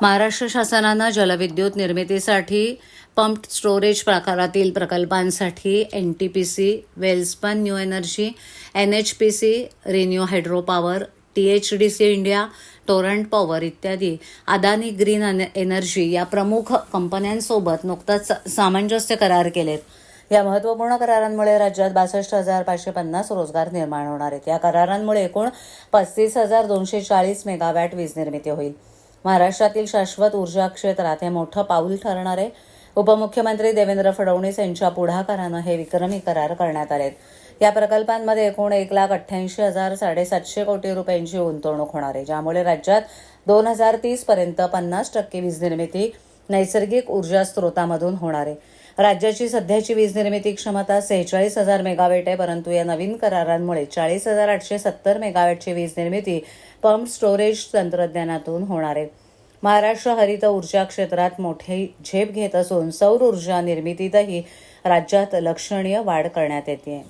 महाराष्ट्र शासनानं जलविद्युत निर्मितीसाठी पंप स्टोरेज प्रकारातील प्रकल्पांसाठी N T P C Welspun new energy N H P C renew hydro power T H D C India Torrent power इत्यादी. Adani green N- energy या प्रमुख कंपन्यांसोबत नुकताच सामंजस्य करार केलेत. या महत्त्वपूर्ण करारांमुळे राज्यात बासष्ट हजार पाचशे पन्नास रोजगार निर्माण होणार आहेत. या करारांमुळे एकूण पस्तीस हजार दोनशे चाळीस मेगावॅट वीज निर्मिती होईल. महाराष्ट्रातील शाश्वत ऊर्जा क्षेत्रात हे मोठं पाऊल ठरणार आहे. उपमुख्यमंत्री देवेंद्र फडणवीस यांच्या पुढाकारानं हे विक्रमी करार करण्यात आले या प्रकल्पांमध्ये एकूण एक लाख अठ्ठ्याऐंशी हजार साडेसातशे कोटी रुपयांची गुंतवणूक होणार आहे ज्यामुळे राज्यात दोन हजार तीस पर्यंत पन्नास टक्के वीज निर्मिती नैसर्गिक ऊर्जा स्रोतामधून होणार आहे. राज्याची सध्याची वीज निर्मिती क्षमता सेहेचाळीस हजार मेगावॅट आहे परंतु या नवीन करारांमुळे चाळीस हजार आठशे सत्तर मेगावॅटची वीज निर्मिती पंप स्टोरेज तंत्रज्ञानातून होणार आहे. महाराष्ट्र हरित ऊर्जा क्षेत्रात मोठी झेप घेत असून सौर ऊर्जा निर्मितीतही राज्यात लक्षणीय वाढ करण्यात येते